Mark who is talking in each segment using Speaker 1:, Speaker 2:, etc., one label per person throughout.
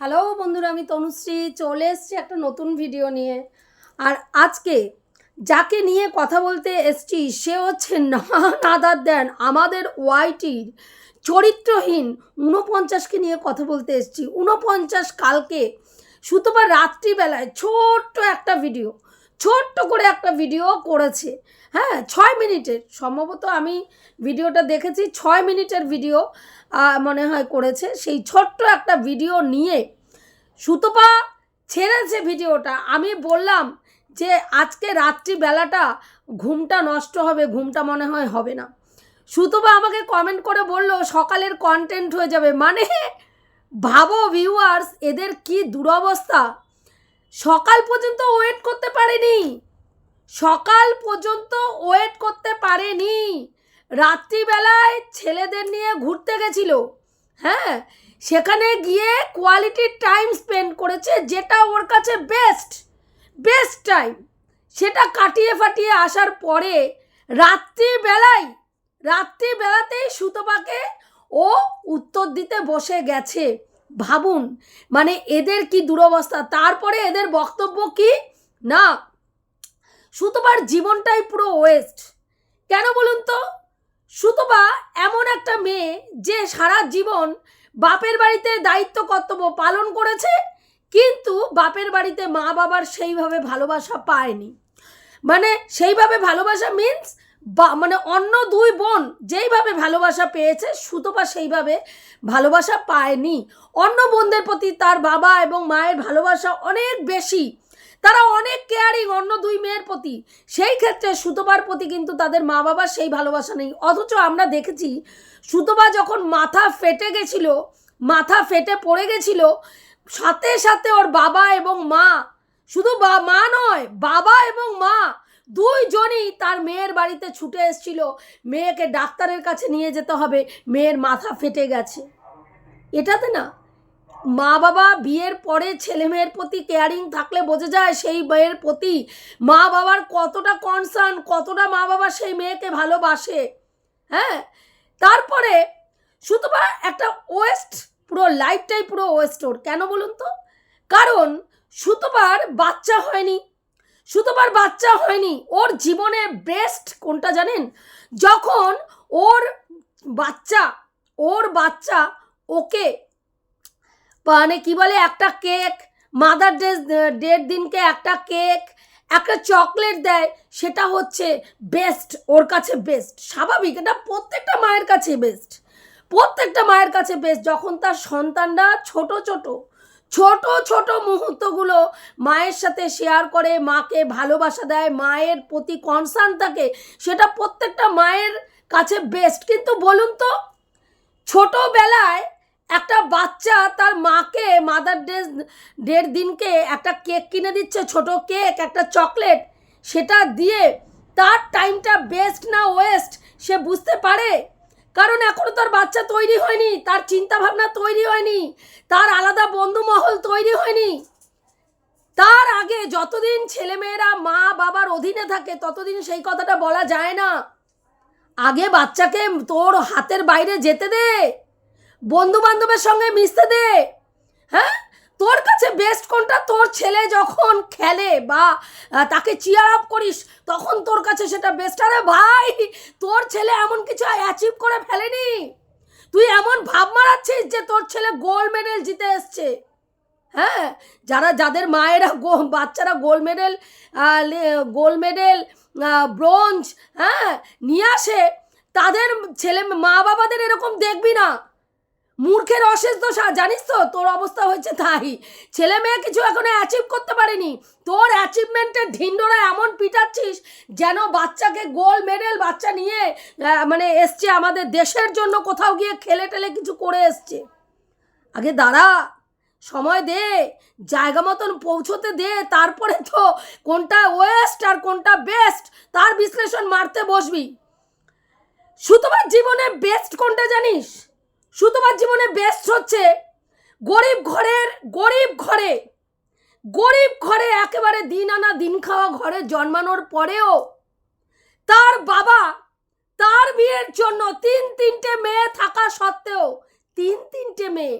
Speaker 1: Hello বন্ধুরা, আমি তনুশ্রী। চলে এসছি একটা নতুন ভিডিও নিয়ে। আর আজকে যাকে নিয়ে কথা বলতে এসছি, সে হচ্ছে নাদার দেন। আমাদের ওয়াইটির চরিত্রহীন ঊনপঞ্চাশকে নিয়ে কথা বলতে এসছি। ঊনপঞ্চাশ কালকে শুধুবার রাত্রিবেলায় ছোট্ট একটা ভিডিও ছোট্ট করে একটা ভিডিও করেছে। হ্যাঁ ছয় মিনিটের। সম্ভবত আমি ভিডিওটা দেখেছি, ছয় মিনিটের ভিডিও মনে হয় করেছে। সেই ছোট্ট একটা ভিডিও নিয়ে সুতপা ছেড়েছে ভিডিওটা আমি বললাম যে, আজকে রাত্রিবেলাটা ঘুমটা নষ্ট হবে, ঘুমটা মনে হয় হবে না। সুতপা আমাকে কমেন্ট করে বলল, সকালের কন্টেন্ট হয়ে যাবে। মানে ভাবো ভিউয়ার্স এদের কি দুরবস্থা? সকাল পর্যন্ত ওয়েট করতে পারেনি। সকাল পর্যন্ত ওয়েট করতে পারেনি। রাত্রিবেলায় ছেলেদের নিয়ে ঘুরতে গেছিল। হ্যাঁ সেখানে গিয়ে কোয়ালিটির টাইম স্পেন্ড করেছে যেটা ওর কাছে বেস্ট বেস্ট টাইম সেটা কাটিয়ে ফাটিয়ে আসার পরে রাত্রিবেলায়, রাত্রিবেলাতেই সুতপাকে ও উত্তর দিতে বসে গেছে। ভাবুন মানে এদের কি দুরবস্থা? তারপরে এদের বক্তব্য কি? না। সুতপার জীবনটাই পুরো ওয়েস্ট কেন বলুন তো? সুতপা এমন একটা মেয়ে যে সারা জীবন বাপের বাড়িতে দায়িত্ব, কর্তব্য পালন করেছে, কিন্তু বাপের বাড়িতে মা বাবার সেইভাবে ভালোবাসা পায়নি। মানে সেইভাবে ভালোবাসা মিন্স বা মানে অন্য দুই বোন যেইভাবে ভালোবাসা পেয়েছে, সুতপা সেইভাবে ভালোবাসা পায়নি। অন্য বোনদের প্রতি তার বাবা এবং মায়ের ভালোবাসা অনেক বেশি। তারা অনেক কেয়ারিং অন্য দুই মেয়ের প্রতি। সেই ক্ষেত্রে সুতপার প্রতি কিন্তু তাদের মা বাবার সেই ভালোবাসা নেই। অথচ আমরা দেখেছি, সুতপা যখন মাথা ফেটে গেছিল, মাথা ফেটে পড়ে গেছিল, সাথে সাথে ওর বাবা এবং মা, শুধু বা, মা নয়, বাবা এবং মা দুইজনই তার মেয়ের বাড়িতে ছুটে এসেছিল। মেয়েকে ডাক্তারের কাছে নিয়ে যেতে হবে। মেয়ের মাথা ফেটে গেছে। এটাতে না মা বাবা বিয়ের পরে ছেলে মেয়ের প্রতি কেয়ারিং থাকলে বোঝা যায় সেই মেয়ের প্রতি মা বাবার কতটা কনসার্ন কতটা মা বাবা সেই মেয়েকে ভালোবাসে। হ্যাঁ? তারপরে সুতপা একটা ওয়েস্ট, পুরো লাইফটাই পুরো ওয়েস্ট ওর। কেন বলুন তো? কারণ সুতপার বাচ্চা হয়নি। সুতপার বাচ্চা হয়নি, ওর জীবনে বেস্ট কোনটা জানেন? যখন ওর বাচ্চা ওর বাচ্চা ওকে মানে কি বলে, একটা কেক মাদার ডে ডের দিনকে একটা কেক একটা চকলেট দেয়, সেটা হচ্ছে বেস্ট ওর কাছে বেস্ট স্বাভাবিক, এটা প্রত্যেকটা মায়ের কাছে বেস্ট প্রত্যেকটা মায়ের কাছে বেস্ট যখন তার সন্তানরা ছোট ছোট ছোট ছোট মুহূর্তগুলো মায়ের সাথে শেয়ার করে, মাকে ভালোবাসা দেয়, মায়ের প্রতি কনসার্ন থাকে, সেটা প্রত্যেকটা মায়ের কাছে বেস্ট কিন্তু বলুন তো, ছোটোবেলায় একটা বাচ্চা তার মাকে মাদার ডে ডের দিনকে একটা কেক কিনে দিচ্ছে, ছোট কেক একটা চকলেট সেটা দিয়ে তার টাইমটা বেস্ট না ওয়েস্ট সে বুঝতে পারে? কারণ এখনও তার বাচ্চা তৈরি হয়নি, তার চিন্তা ভাবনা তৈরি হয়নি, তার আলাদা বন্ধু মহল তৈরি হয়নি। তার আগে যতদিন ছেলেমেয়েরা মা বাবার অধীনে থাকে, ততদিন সেই কথাটা বলা যায় না। আগে বাচ্চাকে তোর হাতের বাইরে যেতে দে বন্ধু বান্ধবের সঙ্গে মিশতে দে হ্যাঁ? তোর কাছে বেস্ট কোনটা? তোর ছেলে যখন খেলে বা তাকে চিয়ার আপ করিস, তখন তোর কাছে সেটা বেস্ট আরে ভাই, তোর ছেলে এমন কিছু অ্যাচিভ করে ফেলেনি। তুই এমন ভাব মারাচ্ছিস যে তোর ছেলে গোল্ড মেডেল জিতে এসছে। হ্যাঁ? যারা, যাদের মায়েরা গো, বাচ্চারা gold medal gold medal bronze হ্যাঁ নিয়ে আসে, তাদের ছেলে মা বাবাদের এরকম দেখবি না। মূর্খের অশেষ আর জানিস তো? তোর অবস্থা হয়েছে তাই। ছেলে মেয়ে কিছু এখনও অ্যাচিভ করতে পারেনি। তোর অ্যাচিভমেন্টের ঢিন্ডোরা এমন পিটাচ্ছিস যেন বাচ্চাকে গোল্ড মেডেল বাচ্চা নিয়ে মানে এসছে আমাদের দেশের জন্য কোথাও গিয়ে খেলে টেলে কিছু করে এসছে। আগে দাঁড়া, সময় দে, জায়গা মতন পৌঁছতে দে, তারপরে তো কোনটা ওয়েস্ট আর কোনটা বেস্ট, তার বিশ্লেষণ মারতে বসবি। সুতবার জীবনে বেস্ট কোনটা জানিস? সুতবার জীবনে বেস্ট হচ্ছে। গরিব ঘরের, গরিব ঘরে গরিব ঘরে একেবারে দিন আনা দিন খাওয়া ঘরে জন্মানোর পরেও তার বাবা তার বিয়ের জন্য তিন তিনটে মেয়ে থাকা সত্ত্বেও, তিন তিনটে মেয়ে,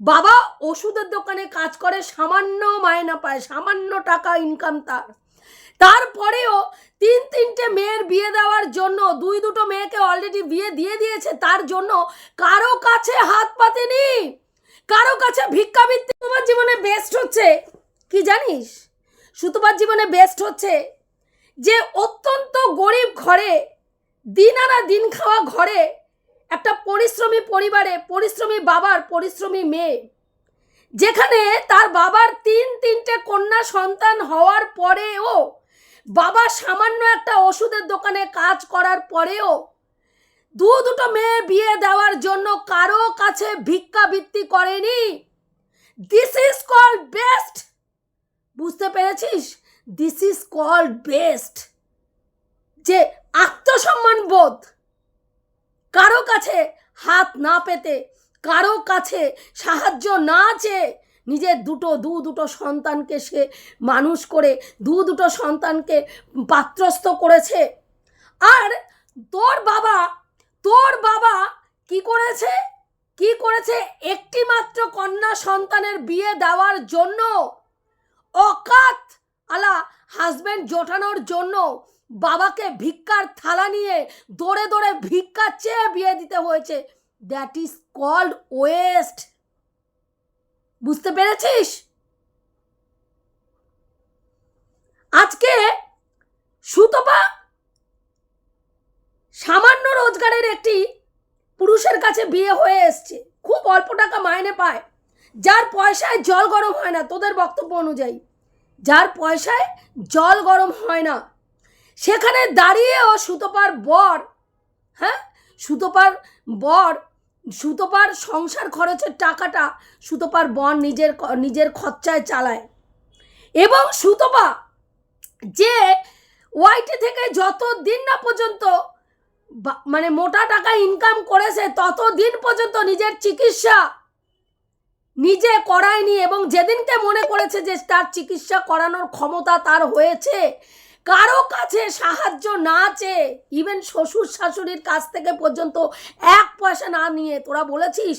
Speaker 1: বাবা ওষুধের দোকানে কাজ করে, সামান্য মায়না পায়, সামান্য টাকা ইনকাম তার। তারপরেও তিন তিনটে মেয়ের বিয়ে দেওয়ার জন্য, দুই দুটো মেয়েকে অলরেডি বিয়ে দিয়ে দিয়েছে, তার জন্য কারও কাছে হাত পাতেনি। কারও কাছে ভিক্ষাবৃত্তি তোমার জীবনে বেস্ট হচ্ছে। কি জানিস? সুতোবার জীবনে বেস্ট হচ্ছে যে অত্যন্ত গরিব ঘরে, দিন আনা দিন খাওয়া ঘরে একটা পরিশ্রমী পরিবারে, পরিশ্রমী বাবার, পরিশ্রমী মেয়ে, যেখানে তার বাবার তিন তিনটে কন্যা সন্তান হওয়ার পরেও বাবা সামান্য একটা ওষুধের দোকানে কাজ করার পরেও দু দুটো মেয়ে বিয়ে দেওয়ার জন্য কারও কাছে ভিক্ষাবৃত্তি করেনি। দিস ইজ কল বেস্ট বুঝতে পেরেছিস? দিস ইজ কল্ড বেস্ট যে আত্মসম্মান বোধ। কারও কাছে হাত না পেতে, কারও কাছে সাহায্য না চেয়ে নিজের দুটো, দু দুটো সন্তানকে সে মানুষ করে, দু দুটো সন্তানকে পাত্রস্থ করেছে। আর তোর বাবা তোর বাবা কি করেছে? কি করেছে? একটি মাত্র কন্যা সন্তানের বিয়ে দেওয়ার জন্য। অকাত আলা হাজব্যান্ড জোটানোর জন্য বাবাকে ভিক্ষার থালা নিয়ে দৌড়ে দৌড়ে ভিক্ষা চেয়ে বিয়ে দিতে হয়েছে। দ্যাট ইজ কল্ড ওয়েস্ট বুঝতে পেরেছিস? আজকে সুতপা সামান্য রোজগারের একটি পুরুষের কাছে বিয়ে হয়ে এসছে। খুব অল্প টাকা মাইনে পায়। যার পয়সায় জল গরম হয় না, তোদের বক্তব্য অনুযায়ী। যার পয়সায় জল গরম হয় না। সেখানে দাঁড়িয়েও সুতপার বর হ্যাঁ? সুতপার বর সুতপার সংসার খরচের টাকাটা সুতপার বন নিজের নিজের খরচায় চালায়। এবং সুতপা যে ওয়াইটি থেকে যত দিন না পর্যন্ত মানে মোটা টাকা ইনকাম করেছে তত দিন পর্যন্ত নিজের চিকিৎসা নিজে করায়নি এবং যেদিনকে মনে করেছে যে তার চিকিৎসা করানোর ক্ষমতা তার হয়েছে কারও কাছে সাহায্য না চেয়ে ইভেন শ্বশুর শাশুড়ির কাছ থেকে পর্যন্ত এক পয়সা না নিয়ে তোরা বলেছিস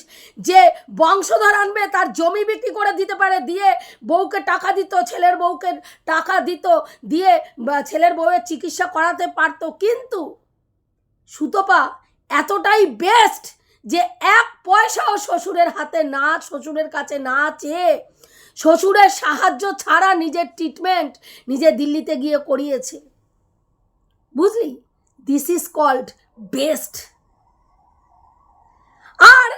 Speaker 1: যে বংশধর আনবে, তার জমি বিক্রি করে দিতে পারে, দিয়ে বউকে টাকা দিত, ছেলের বউকে টাকা দিত, দিয়ে ছেলের বউয়ের চিকিৎসা করাতে পারতো। কিন্তু সুতপা, এতটাই বেস্ট যে এক পয়সাও শ্বশুরের হাতে না, শ্বশুরের কাছে না চেয়ে শ্বশুরের সাহায্য ছাড়া নিজের ট্রিটমেন্ট নিজে দিল্লিতে গিয়ে করিয়েছে। বুঝলি? দিস ইজ কল্ড বেস্ট আর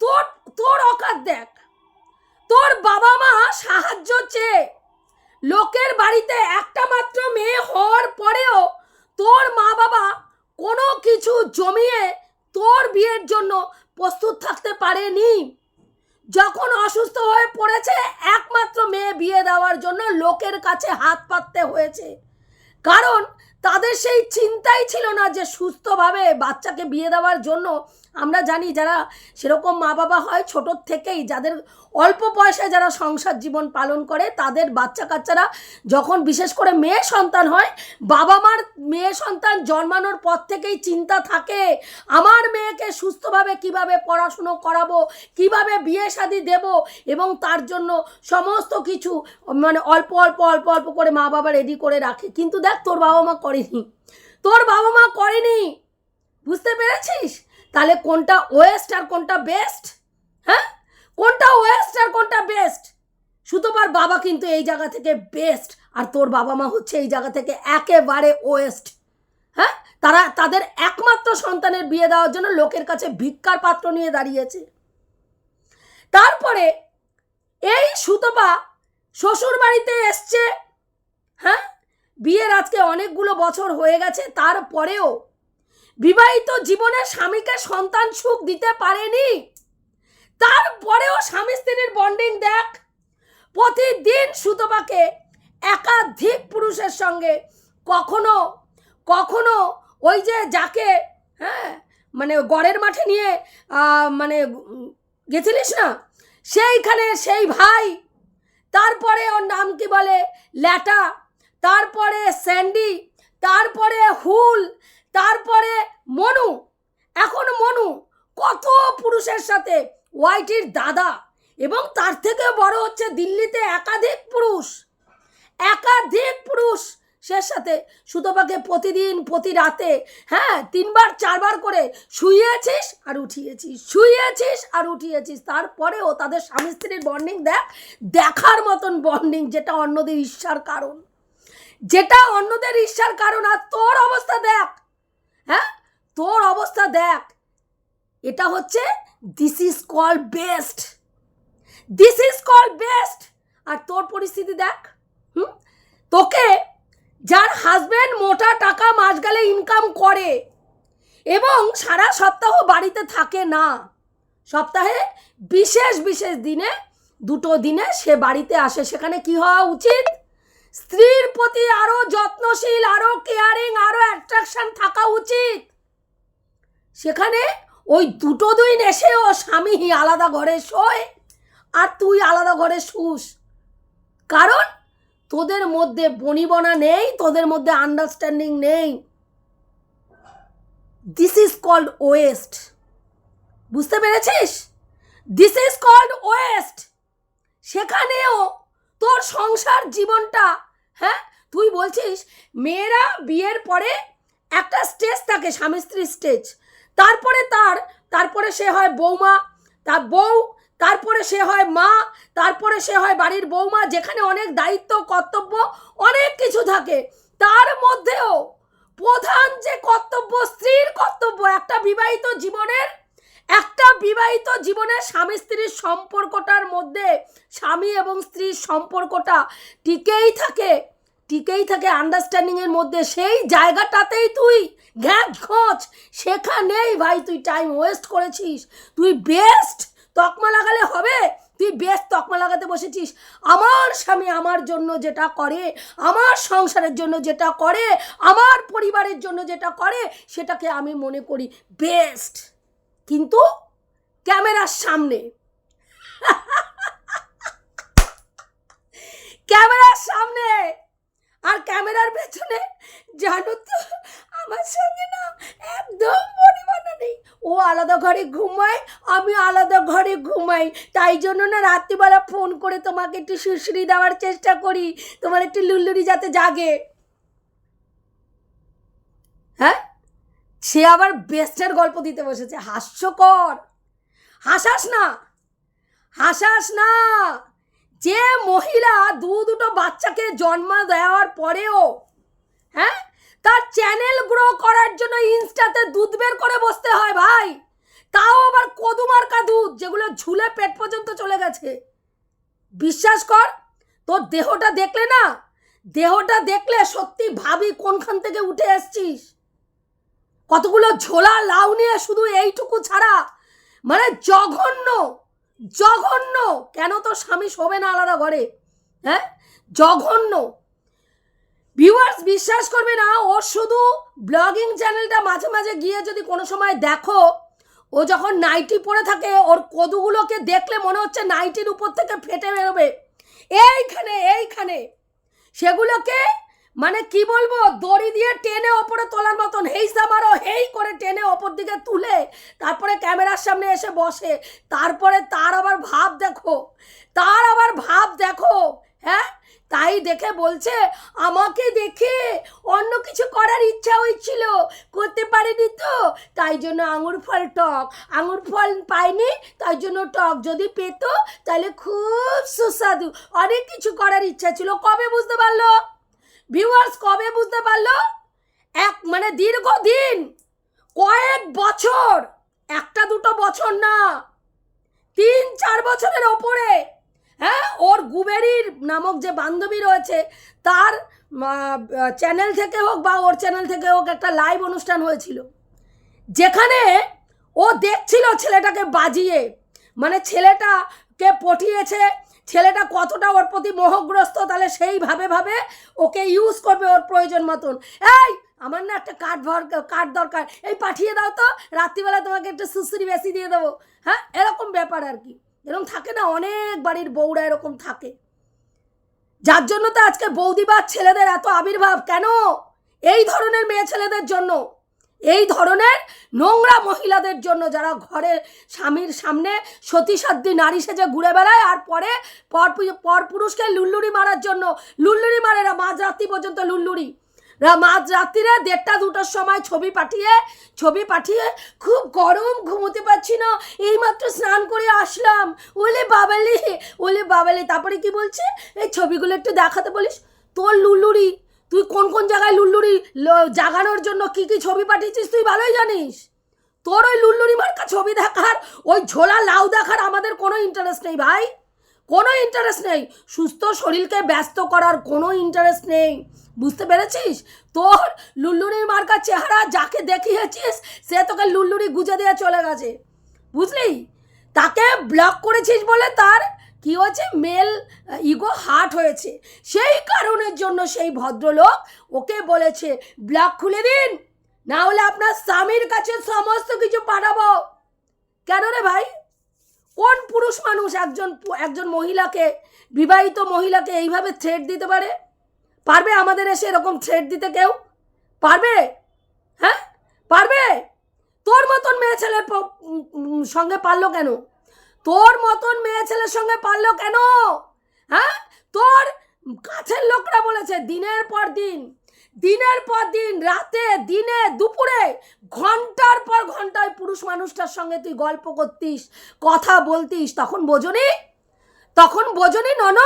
Speaker 1: তোর তোর অকাত দেখ, তোর বাবা মা সাহায্য চেয়ে লোকের বাড়িতে একটা মাত্র মেয়ে হওয়ার পরেও তোর মা বাবা কোনো কিছু জমিয়ে তোর বিয়ের জন্য প্রস্তুত থাকতে পারেনি। যখন অসুস্থ হয়ে পড়েছে, একমাত্র মেয়ে বিয়ে দেওয়ার জন্য লোকের কাছে হাত পাততে হয়েছে। কারণ তাদের সেই চিন্তাই ছিল না যে সুস্থভাবে বাচ্চাকে বিয়ে দেওয়ার জন্য আমরা জানি যারা সেরকম মা বাবা হয় ছোটোর থেকেই যাদের অল্প পয়সায় যারা সংসার জীবন পালন করে তাদের বাচ্চা কাচ্চারা যখন বিশেষ করে মেয়ে সন্তান হয় বাবা মার মেয়ে সন্তান জন্মানোর পর থেকেই চিন্তা থাকে, আমার মেয়েকে সুস্থভাবে কীভাবে পড়াশুনো করাবো, কীভাবে বিয়ে শাদি দেব এবং তার জন্য সমস্ত কিছু মানে অল্প অল্প অল্প অল্প করে মা বাবা রেডি করে রাখে। কিন্তু দেখ তোর বাবা মা করেনি। তোর বাবা মা করেনি। বুঝতে পেরেছিস? তাহলে কোনটা ওয়েস্ট আর কোনটা বেস্ট? হ্যাঁ? কোনটা ওয়েস্ট আর কোনটা বেস্ট? সুতোবার বাবা কিন্তু এই জায়গা থেকে বেস্ট, আর তোর বাবা মা হচ্ছে এই জায়গা থেকে একেবারে ওয়েস্ট। হ্যাঁ? তারা, তাদের একমাত্র সন্তানের বিয়ে দেওয়ার জন্য লোকের কাছে ভিক্ষার পাত্র নিয়ে দাঁড়িয়েছে। তারপরে এই সুতপা শ্বশুর বাড়িতে এসছে। হ্যাঁ? বিয়ের আজকে অনেকগুলো বছর হয়ে গেছে, তারপরেও বিবাহিত জীবনে স্বামীকে সন্তান সুখ দিতে পারেনি। তারপরেও স্বামী স্ত্রীর বন্ডিং দেখ। প্রতিদিন সুতপাকে একাধিক পুরুষের সঙ্গে কখনো কখনো ওই যে যাকে হ্যাঁ মানে গড়ের মাঠে নিয়ে মানে গেছিলিস না? সেইখানে সেই ভাই, তারপরে ওর নাম কি বলে? ল্যাটা, তারপরে স্যান্ডি, তারপরে হুল তারপরে মনু, এখন মনু কত পুরুষের সাথে? ওয়াইটির দাদা এবং তার থেকে বড় হচ্ছে দিল্লিতে একাধিক পুরুষ। একাধিক পুরুষ সে সাথে সুতপাকে প্রতিদিন, প্রতি রাতে হ্যাঁ তিনবার, চারবার করে শুইয়েছিস আর উঠিয়েছিস শুইয়েছিস আর উঠিয়েছিস। তারপরেও তাদের স্বামী স্ত্রীর বন্ডিং দেখ, দেখার মতন বন্ডিং যেটা অন্যদের ঈর্ষার কারণ। যেটা অন্যদের ঈর্ষার কারণ আর তোর অবস্থা দেখ। হ্যাঁ? তোর অবস্থা দেখ। এটা হচ্ছে this is call best this is call best আর তোর পরিস্থিতি দেখ। হুম? তোকে যার হাজব্যান্ড মোটা টাকা মাস গেলে ইনকাম করে এবং সারা সপ্তাহ বাড়িতে থাকে না, সপ্তাহে বিশেষ বিশেষ দিনে, দুটো দিনে সে বাড়িতে আসে। সেখানে কি হওয়া উচিত? স্ত্রীর প্রতি আরও যত্নশীল, আরও কেয়ারিং আরও অ্যাট্রাকশন থাকা উচিত। সেখানে ওই দুটো দিন এসেও স্বামী আলাদা ঘরে শোয় আর তুই আলাদা ঘরে শুস। কারণ তোদের মধ্যে বনিবনা নেই, তোদের মধ্যে আন্ডারস্ট্যান্ডিং নেই। দিস ইজ কল্ড ওয়েস্ট বুঝতে পেরেছিস? দিস ইজ কল্ড ওয়েস্ট সেখানেও তোর সংসার জীবনটা হ্যাঁ? তুই বলছিস মেয়েরা বিয়ের পরে একটা স্টেজ থাকে, স্বামী স্ত্রীর স্টেজ তারপরে তার, তারপরে সে হয় বৌমা, তার বউ, তারপরে সে হয় মা, তারপরে সে হয় বাড়ির বৌমা, যেখানে অনেক দায়িত্ব, কর্তব্য, অনেক কিছু থাকে। তার মধ্যেও প্রধান যে কর্তব্য, স্ত্রীর কর্তব্য, একটা বিবাহিত জীবনের একটা বিবাহিত জীবনের স্বামী স্ত্রীর সম্পর্কটার মধ্যে স্বামী এবং স্ত্রীর সম্পর্কটা টিকেই থাকে টিকেই থাকে আন্ডারস্ট্যান্ডিংয়ের মধ্যে। সেই জায়গাটাতেই তুই ঘ্যাঁচ খোঁজ সেখানেই ভাই তুই টাইম ওয়েস্ট করেছিস। তুই বেস্ট তকমা লাগালে হবে, তুই বেস্ট তকমা লাগাতে বসেছিস। আমার স্বামী আমার জন্য যেটা করে, আমার সংসারের জন্য যেটা করে, আমার পরিবারের জন্য যেটা করে, সেটাকে আমি মনে করি বেস্ট কিন্তু ক্যামেরার সামনে। ক্যামেরার সামনে। আর ক্যামেরার পেছনে জানো তো, আমার সঙ্গে না একদম পরিমাণা নেই। ও আলাদা ঘরে ঘুমায়, আমি আলাদা ঘরে ঘুমাই। তাই জন্য না রাত্রিবেলা ফোন করে তোমাকে একটু সুশ্রী দেওয়ার চেষ্টা করি। তোমার একটু লুল্লুরি যাতে জাগে। হ্যাঁ? সে আবার বেস্টের গল্প দিতে বসেছে। হাস্যকর। হাসাস না। হাসাস না। যে মহিলা দু দুটো বাচ্চাকে জন্ম দেওয়ার পরেও হ্যাঁ? তার চ্যানেল গ্রো করার জন্য ইনস্টাতে দুধ বের করে বসতে হয় ভাই। তাও আবার কদুমার্কা দুধ, যেগুলো ঝুলে পেট পর্যন্ত চলে গেছে। বিশ্বাস কর, তোর দেহটা দেখলে না, দেহটা দেখলে সত্যি ভাবি কোনখান থেকে উঠে এসছিস। কতগুলো ঝোলা লাউ নিয়ে শুধু এইটুকু ছাড়া? মানে জঘন্য জঘন্য। কেন তো স্বামী শোবে না আলাদা ঘরে? হ্যাঁ? জঘন্য। ভিউয়ার্স বিশ্বাস করবে না, ও শুধু ব্লগিং চ্যানেলটা মাঝে মাঝে গিয়ে যদি কোনো সময় দেখো, ও যখন নাইটি পরে থাকে, ওর কদুগুলোকে দেখলে মনে হচ্ছে নাইটির উপর থেকে ফেটে বেরোবে। এইখানে এইখানে। সেগুলোকে মানে কি বলব, দড়ি দিয়ে টেনে ওপরে তোলার মতন। হেই সামারও হেই করে টেনে ওপর দিকে তুলে, তারপরে ক্যামেরার সামনে এসে বসে, তারপরে তার আবার ভাব দেখো, তার আবার ভাব দেখো হ্যাঁ? তাই দেখে বলছে, আমাকে দেখে অন্য কিছু করার ইচ্ছা হয়েছিল, করতে পারিনি তো, তাই জন্য আঙুর ফল টক। আঙুর ফল পাইনি তাই জন্য টক যদি পেত, তাহলে খুব সুস্বাদু। অনেক কিছু করার ইচ্ছা ছিল। কবে বুঝতে পারল? ভিউয়ার্স কবে বুঝতে পারল? এক মানে দীর্ঘদিন, কয়েক বছর, একটা দুটো বছর না, তিন, চার বছরের ওপরে হ্যাঁ? ওর গুবেরির নামক যে বান্ধবী রয়েছে, তার চ্যানেল থেকে হোক বা ওর চ্যানেল থেকে হোক একটা লাইভ অনুষ্ঠান হয়েছিল। যেখানে ও দেখছিল ছেলেটাকে বাজিয়ে মানে ছেলেটাকে পটিয়েছে ছেলেটা কতটা ওর প্রতি মোহগ্রস্ত, তাহলে সেইভাবে ভাবে ওকে ইউজ করবে ওর প্রয়োজন মতন। এই, আমার না একটা কাঠ কাঠ দরকার। এই পাঠিয়ে দাও তো, রাত্রিবেলা তোমাকে একটু সুশ্রী বেশি দিয়ে দেবো। হ্যাঁ এরকম ব্যাপার আর কি। এরকম থাকে না, অনেক বাড়ির বউরা এরকম থাকে। যার জন্য তো আজকে বৌদিবার ছেলেদের এত আবির্ভাব, কেন? এই ধরনের মেয়ে ছেলেদের জন্য। এই ধরনের নোংরা মহিলাদের জন্য যারা ঘরের স্বামীর সামনে সতী সাধ্যি নারী সেজে ঘুরে বেড়ায় আর পরে পর পর পুরুষকে লুল্লুরি মারার জন্য, লুল্লুরি মারে এরা মাঝরাত্রি পর্যন্ত লুল্লুরি। মাঝ রাত্রিরে দেড়টা দুটোর সময় ছবি পাঠিয়ে ছবি পাঠিয়ে খুব গরম ঘুমোতে পারছি না। এইমাত্র স্নান করে আসলাম। ওলে বাবালি ওলে বাবালি, তারপরে কি বলছে? এই ছবিগুলো একটু দেখাতে বলিস? তোর লুল্লুরি তুই কোন কোন জায়গায় লুল্লুরি জাগানোর জন্য কি কি ছবি পাঠিয়েছিস তুই ভালোই জানিস? তোর ওই লুল্লুরি মার্কা ছবি দেখার, ওই ঝোলা লাউ দেখার আমাদের কোনো ইন্টারেস্ট নেই ভাই। কোনো ইন্টারেস্ট নেই। সুস্থ শরীরকে ব্যস্ত করার কোনো ইন্টারেস্ট নেই। বুঝতে পেরেছিস? তোর লুল্লুরির মার্কা চেহারা যাকে দেখিয়েছিস, সে তোকে লুল্লুরি গুজে দিয়ে চলে গেছে। বুঝলি? তাকে ব্লক করেছিস বলে তার কি হয়েছে? মেল ইগো হার্ট হয়েছে। সেই কারণের জন্য সেই ভদ্রলোক ওকে বলেছে, ব্লক খুলে দিন, না হলে আপনার স্বামীর কাছে সমস্ত কিছু পাঠাবো। কেন রে ভাই? কোন পুরুষ মানুষ একজন একজন মহিলাকে, বিবাহিত মহিলাকে এইভাবে থ্রেট দিতে পারে? পারবে আমাদের এসে এরকম থ্রেট দিতে কেউ? পারবে? হ্যাঁ? পারবে? তোর মতন মেয়ে ছেলের সঙ্গে পারল কেন? তোর মতন মেয়ে ছেলের সঙ্গে পারল কেন? হ্যাঁ? তোর কাছের লোকরা বলেছে, দিনের পর দিন, দিনের পর দিন, রাতে, দিনে, দুপুরে, ঘণ্টার পর ঘন্টায় পুরুষ মানুষটার সঙ্গে তুই গল্প করতিস, কথা বলতিস, তখন বোঝনি? তখন বোঝনি নন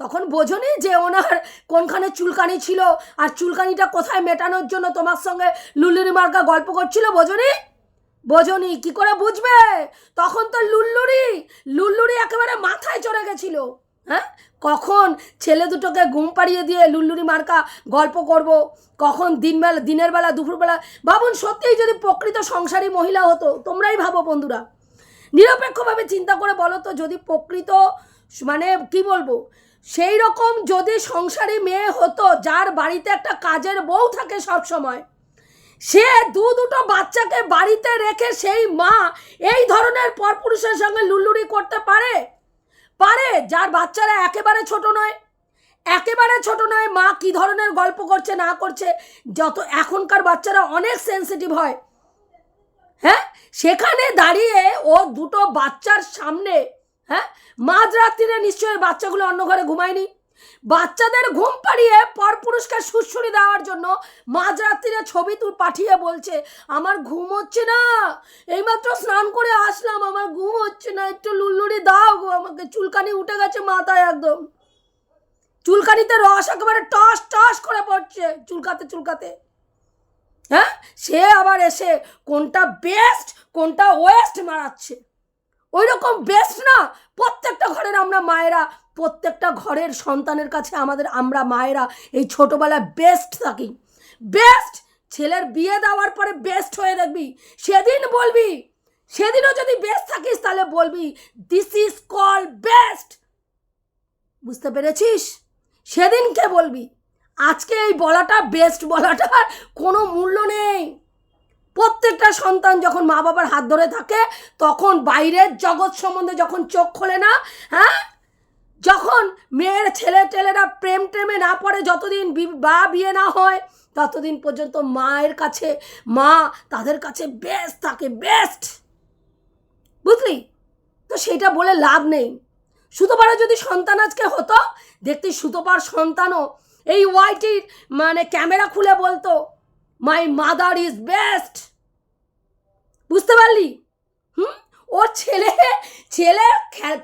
Speaker 1: তখন বোঝনি যে ওনার কোনখানে চুলকানি ছিল, আর চুলকানিটা কোথায় মেটানোর জন্য তোমার সঙ্গে লুল্লুরি মার্কা গল্প করছিল, বোঝনি? বোঝনি, কি করে বুঝবে? তখন তো লুল্লুরি লুল্লুরি একেবারে মাথায় চড়ে গেছিল। হ্যাঁ? কখন ছেলে দুটোকে ঘুম পাড়িয়ে দিয়ে লুল্লুরি মার্কা গল্প করব, কখন দিনবেলা দিনের বেলা দুপুরবেলা ভাবুন সত্যিই যদি প্রকৃত সংসারী মহিলা হতো, তোমরাই ভাবো বন্ধুরা। নিরপেক্ষভাবে চিন্তা করে বলো তো, যদি প্রকৃত মানে কি বলব সেই রকম যদি সংসারী মেয়ে হতো, যার বাড়িতে একটা কাজের বউ থাকে সব সময় সে দু দুটো বাচ্চাকে বাড়িতে রেখে সেই মা এই ধরনের পরপুরুষের সঙ্গে লুল্লুরি করতে পারে? পারে, যার বাচ্চারা একেবারে ছোট নয়। একেবারে ছোট নয়, মা কি ধরনের গল্প করছে, না করছে, যত এখনকার বাচ্চারা অনেক সেনসিটিভ হয়। হ্যাঁ? সেখানে দাঁড়িয়ে ও দুটো বাচ্চার সামনে হ্যাঁ? মাঝরাত্রিরে নিশ্চয়ই বাচ্চাগুলো অন্য ঘরে ঘুমায়নি। বাচ্চাদের ঘুম পাড়িয়ে পর পরপুরুষকে সুরসুরি দেওয়ার জন্য মাঝরাত্রিরে ছবি তুল পাঠিয়ে বলছে, আমার ঘুম হচ্ছে না। এইমাত্র স্নান করে আসলাম, আমার ঘুম হচ্ছে না। একটু লুল্লুরি দাও গো, আমাকে চুলকানি উঠে গেছে মাথায় একদম। চুলকানিতে রস একেবারে টস টস করে পড়ছে, চুলকাতে চুলকাতে। হ্যাঁ? সে আবার এসে কোনটা বেস্ট কোনটা ওয়েস্ট মারাচ্ছে। ওই রকম বেস্ট না, প্রত্যেকটা ঘরের আমরা মায়েরা প্রত্যেকটা ঘরের সন্তানের কাছে আমাদের আমরা মায়েরা এই ছোটোবেলায় বেস্ট থাকি। বেস্ট ছেলের বিয়ে দেওয়ার পরে বেস্ট হয়ে দেখবি। সেদিন বলবি, সেদিনও যদি বেস্ট থাকিস তাহলে বলবি দিস ইজ কল বেস্ট বুঝতে পেরেছিস? সেদিনকে বলবি, আজকে এই বলাটা বেস্ট বলাটার কোনো মূল্য নেই। প্রত্যেকটা সন্তান যখন মা বাবার হাত ধরে থাকে, তখন বাইরের জগৎ সম্বন্ধে যখন চোখ খোলে না হ্যাঁ? যখন মেয়ের ছেলে টেলেরা প্রেম টেমে না পড়ে যতদিন বি- বিয়ে না হয়, ততদিন পর্যন্ত মায়ের কাছে, মা তাদের কাছে বেস্ট থাকে বেস্ট বুঝলি? তো সেটা বলে লাভ নেই। সুতোপাড়া যদি সন্তান আজকে হতো, দেখতে সুতোপার সন্তানও এই ওয়াইটির মানে ক্যামেরা খুলে বলতো মাই মাদার ইজ বেস্ট বুঝতে পারলি? ওর ছেলে ছেলে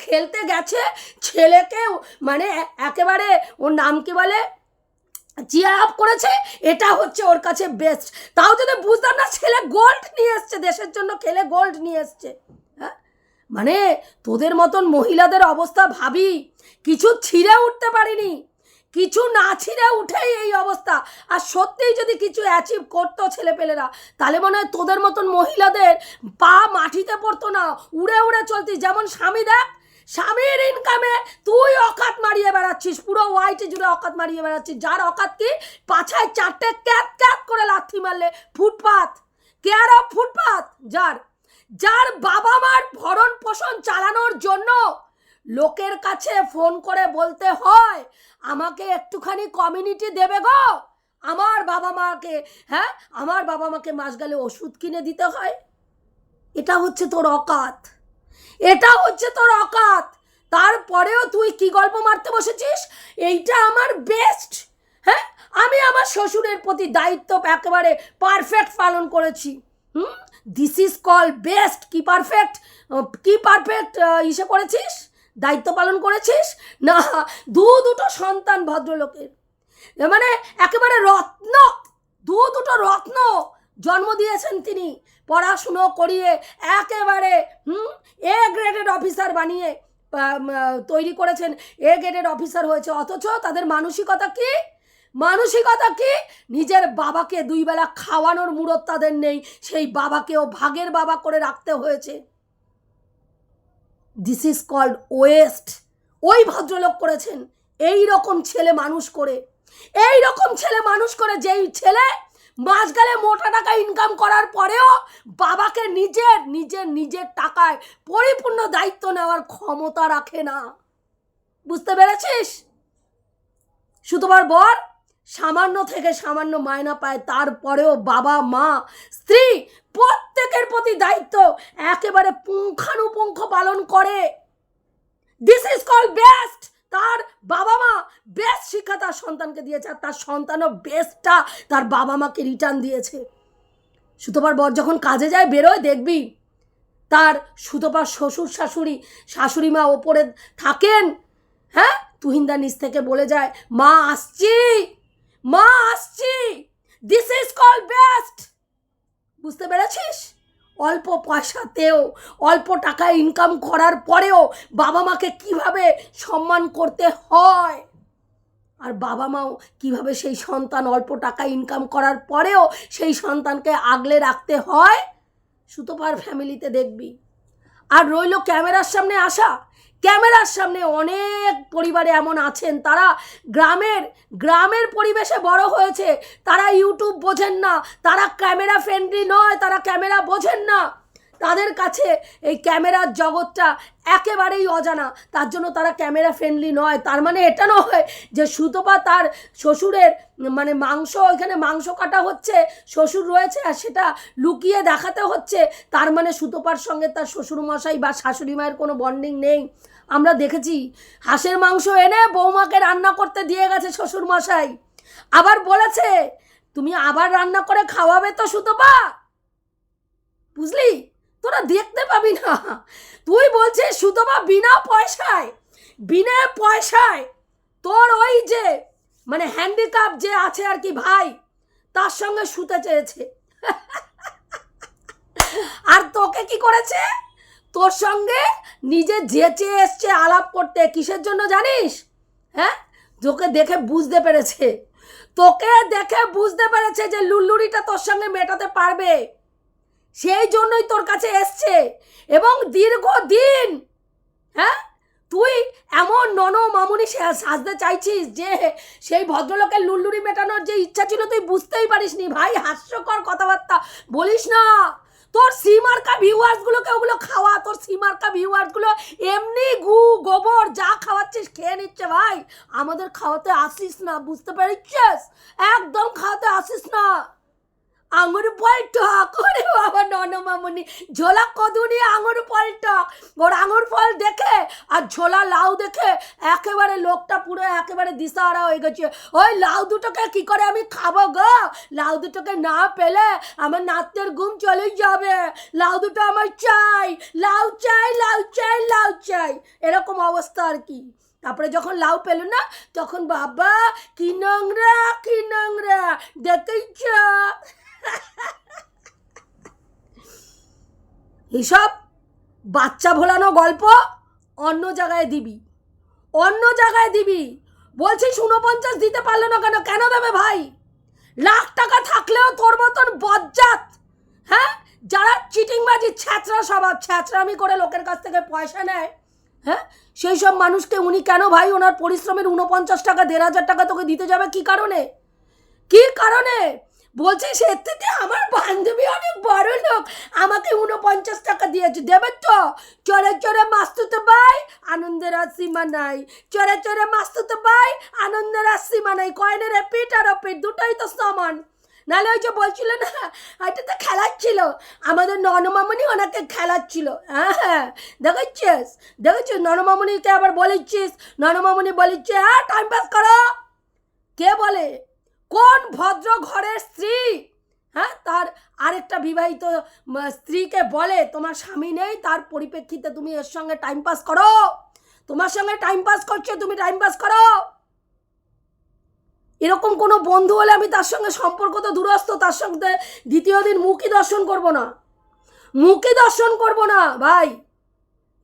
Speaker 1: খেলতে গেছে। ছেলেকে মানে একেবারে ওর নাম কি বলে? চিয়ার আপ করেছে। এটা হচ্ছে ওর কাছে বেস্ট তাও যদি বুঝতাম না, ছেলে গোল্ড নিয়ে এসছে, দেশের জন্য খেলে গোল্ড নিয়ে এসছে। হ্যাঁ? মানে তোদের মতন মহিলাদের অবস্থা ভাবি, কিছু ছিঁড়ে উঠতে পারিনি। কিছু না ছিঁড়ে উঠেই এই অবস্থা। আর সত্যিই যদি কিছু অ্যাচিভ করতো ছেলেপেলেরা, তাহলে মনে হয় তোদের মতন মহিলাদের পা মাটিতে পড়তো না, উড়ে উড়ে চলতিস যেমন স্বামী দেখ, স্বামীর ইনকামে তুই অকাত মারিয়ে বেড়াচ্ছিস, পুরো হোয়াইটে জুড়ে অকাত মারিয়ে বেড়াচ্ছিস। যার অকাত কি? পাছায় চারটে ক্যাত ক্যাত করে লাথি মারলে ফুটপাত। কেয়ার অফ ফুটপাত? যার। যার বাবা মার ভরণ পোষণ চালানোর জন্য লোকের কাছে ফোন করে বলতে হয়, আমাকে একটুখানি কমিউনিটি দেবে গো। আমার বাবা মাকে হ্যাঁ? আমার বাবা মাকে মাস গেলে ওষুধ কিনে দিতে হয়। এটা হচ্ছে তোর অকাত। এটা হচ্ছে তোর অকাত। তারপরেও তুই কি গল্প মারতে বসেছিস? এইটা আমার বেস্ট হ্যাঁ? আমি আমার শ্বশুরের প্রতি দায়িত্ব একেবারে পারফেক্ট পালন করেছি। হুম? দিস ইজ কল বেস্ট কি পারফেক্ট কি পারফেক্ট ইসে করেছিস? দায়িত্ব পালন করেছিস? না, দু দুটো সন্তান ভদ্রলোকের। মানে একেবারে রত্ন, দু দুটো রত্ন জন্ম দিয়েছেন তিনি। পড়াশুনো করিয়ে একেবারে, হুম এ গ্রেডেড অফিসার বানিয়ে তৈরি করেছেন। এ গ্রেডেড অফিসার হয়েছে। অথচ তাদের মানসিকতা কি? মানসিকতা কি? নিজের বাবাকে দুই বেলা খাওয়ানোর মুরত তাদের নেই। সেই বাবাকেও ভাগের বাবা করে রাখতে হয়েছে। দিস ইজ কল্ড ওয়েস্ট ওই ভদ্রলোক করেছেন। এই রকম ছেলে মানুষ করে। এই রকম ছেলে মানুষ করে যেই ছেলে মাস গেলে মোটা টাকা ইনকাম করার পরেও বাবাকে নিজের নিজের নিজের টাকায় পরিপূর্ণ দায়িত্ব নেওয়ার ক্ষমতা রাখে না। বুঝতে পেরেছিস? সুতোবার বর, সামান্য থেকে সামান্য মায়না পায়, তারপরেও বাবা, মা, স্ত্রী প্রত্যেকের প্রতি দায়িত্ব একেবারে পুঙ্খানুপুঙ্খ পালন করে। দিস ইজ কল বেস্ট তার বাবা মা বেস্ট শিক্ষা তার সন্তানকে দিয়েছে, আর তার সন্তানও বেস্টটা তার বাবা মাকে রিটার্ন দিয়েছে। সুতোপার বর যখন কাজে যায়, বেরোয়, দেখবি তার সুতোপার শ্বশুর, শাশুড়ি শাশুড়ি মা ওপরে থাকেন হ্যাঁ? তুহিন্দা নিচ থেকে বলে যায়, মা, আসছি মা, আসছি। দিস ইজ কল বেস্ট বুঝতে পেরেছিস? অল্প পয়সাতেও, অল্প টাকা ইনকাম করার পরেও বাবা মাকে কীভাবে সম্মান করতে হয়? আর বাবা মাও কীভাবে সেই সন্তান অল্প টাকা ইনকাম করার পরেও সেই সন্তানকে আগলে রাখতে হয়? সুতোপার ফ্যামিলিতে দেখবি। আর রইল ক্যামেরার সামনে আসা। ক্যামেরার সামনে অনেক পরিবারে এমন আছেন, তারা গ্রামের গ্রামের পরিবেশে বড় হয়েছে, তারা ইউটিউব বোঝেন না, তারা ক্যামেরা ফ্রেন্ডলি নয়, তারা ক্যামেরা বোঝেন না। তাদের কাছে এই ক্যামেরার জগৎটা একেবারেই অজানা। তার জন্য তারা ক্যামেরা ফ্রেন্ডলি নয়। তার মানে এটা নয় যে সুতপা তার শ্বশুরের মানে মাংস, ওইখানে মাংস কাটা হচ্ছে, শ্বশুর রয়েছে আর সেটা লুকিয়ে দেখাতে হচ্ছে। তার মানে সুতপার সঙ্গে তার শ্বশুরমশাই বা শাশুড়ি মায়ের কোনো বন্ডিং নেই। আমরা দেখেছি হাঁসের মাংস এনে বৌমাকে রান্না করতে দিয়ে গেছে শ্বশুরমশাই। আবার বলেছে, তুমি আবার রান্না করে খাওয়াবে তো সুতপা? বুঝলি? তোরা দেখতে পাবি না। তুই বলছিস, সুতপা, বিনা পয়সায় বিনা পয়সায় তোর ওই যে মানে হ্যান্ডিক্যাপ যে আছে আর কি ভাই, তার সঙ্গে শুতে চেয়েছে। আর তোকে কি করেছে? তোর সঙ্গে নিজে যেচে এসছে আলাপ করতে। কিসের জন্য জানিস? হ্যাঁ? তোকে দেখে বুঝতে পেরেছে। তোকে দেখে বুঝতে পেরেছে যে লুল্লুরিটা তোর সঙ্গে মেটাতে পারবে। সেই জন্যই তোর কাছে এসছে। এবং দীর্ঘদিন হ্যাঁ? তুই এমন নন মামুনি সাজতে চাইছিস যে সেই ভদ্রলোকের লুল্লুরি মেটানোর যে ইচ্ছা ছিল তুই বুঝতেই পারিসনি। ভাই, হাস্যকর কথাবার্তা বলিস না। তোর সিমার্কা ভিউয়ার্সগুলোকে ওগুলো খাওয়া, তোর সিমার্কা ভিউয়ার্সগুলো এমনি গু গোবর যা খাওয়াচ্ছিস খেয়ে নিচ্ছে ভাই। আমাদের খাওয়াতে আসিস না, বুঝতে পারছিস? একদম খাওয়াতে আসিস না। আঙুর ফল টক ওরে বাবা ননমামনি। ঝোলা কদু নিয়ে আঙুর ফল টক ওর আঙুর ফল দেখে আর ঝোলা লাউ দেখে একেবারে লোকটা পুরো একেবারে দিশাহারা হয়ে গেছে। ওই লাউ দুটোকে কি করে আমি খাব গো? লাউ দুটোকে না পেলে আমার নাতের ঘুম চলে যাবে। লাউ দুটো আমার চাই। লাউ চাই লাউ চাই লাউ চাই। এরকম অবস্থা আর কি। তারপরে যখন লাউ পেল না, তখন বাবা, কি নোংরা কি নোংরা দেখেছ এসব বাচ্চা ভোলানো গল্প অন্য জায়গায় দিবি। অন্য জায়গায় দিবি। বলছিস উনপঞ্চাশ দিতে পারলে না কেন? কেন দেবে ভাই? লাখ টাকা থাকলেও তোর মতন বজ্জাত হ্যাঁ? যারা চিটিংবাজি, ছ্যাঁচড়া স্বভাব ছ্যাঁচড়ামি করে লোকের কাছ থেকে পয়সা নেয় হ্যাঁ? সেই সব মানুষকে উনি কেন ভাই ওনার পরিশ্রমের উনপঞ্চাশ টাকা, দেড় হাজার টাকা তোকে দিতে যাবে? কি কারণে? কি কারণে? বলছিস এর থেকে আমার বান্ধবী অনেক বড় লোক। আমাকে উনপঞ্চাশ টাকা দিয়েছে। দেবে তো? চড়ে চড়ে মাস্তুতে ভাই, আনন্দের আর সীমা নাই। চড়ে চড়ে মাস্তুতে ভাই, আনন্দের আর সীমা নাই। কয়েনের পিঠ আর পিঠ দুটোই তো সমান। নাহলে ওই যে বলছিল না এটা তো খেলাচ্ছিল আমাদের ননমামনি ওনাকে খেলাচ্ছিল। হ্যাঁ হ্যাঁ দেখেছিস? দেখেছিস? ননমামনিকে আবার বলেছিস? ননমামনি বলেছে হ্যাঁ টাইম পাস করো। কে বলে? কোন ভদ্র ঘরের স্ত্রী? হ্যাঁ তার আরেকটা বিবাহিত স্ত্রীকে বলে, তোমার স্বামী নেই, তার পরিপ্রেক্ষিতে তুমি এর সঙ্গে টাইম পাস করো। তোমার সঙ্গে টাইম পাস করছ, তুমি টাইম পাস করো। এরকম কোনো বন্ধু হলে আমি তার সঙ্গে সম্পর্ক তো দূরস্থ তার সঙ্গে দ্বিতীয় দিন মুখই দর্শন করব না। মুখই দর্শন করব না, ভাই।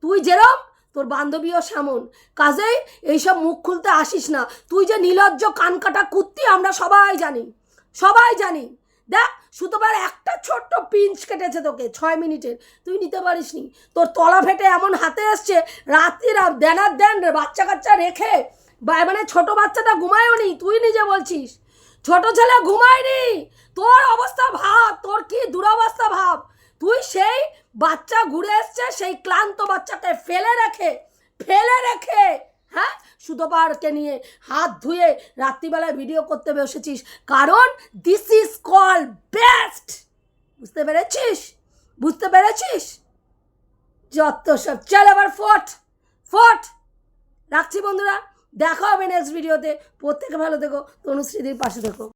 Speaker 1: তুই যেরম তোর বান্ধবীও সেমন কাজেই এইসব মুখ খুলতে আসিস না। তুই যে নির্লজ্জ কানকাটা কুত্তি, আমরা সবাই জানি। সবাই জানি। দেখ সুতোবার একটা ছোট্ট পিঞ্চ কেটেছে তোকে ছয় মিনিটের। তুই নিতে পারিস নি তোর তলা ফেটে এমন হাতে এসছে রাত্রির দেনার দেন বাচ্চা কাচ্চা রেখে। মানে ছোট বাচ্চাটা ঘুমায়ও নি তুই নিজে বলছিস। ছোট ছেলে ঘুমায়নি। তোর অবস্থা ভাব, তোর কি দুরবস্থা ভাব? তুই সেই বাচ্চা ঘুরে এসছে, সেই ক্লান্ত বাচ্চাকে ফেলে রেখে ফেলে রেখে হ্যাঁ? সুতোপারকে নিয়ে হাত ধুয়ে রাত্রিবেলায় ভিডিও করতে বসেছিস। কারণ দিস ইজ কল বেস্ট বুঝতে পেরেছিস? বুঝতে পেরেছিস? যত সব, চল আবার ফট ফট। রাখছি বন্ধুরা, দেখা হবে নেক্সট ভিডিওতে প্রত্যেকে ভালো থেকো, তনুশ্রীদির পাশে থেকো।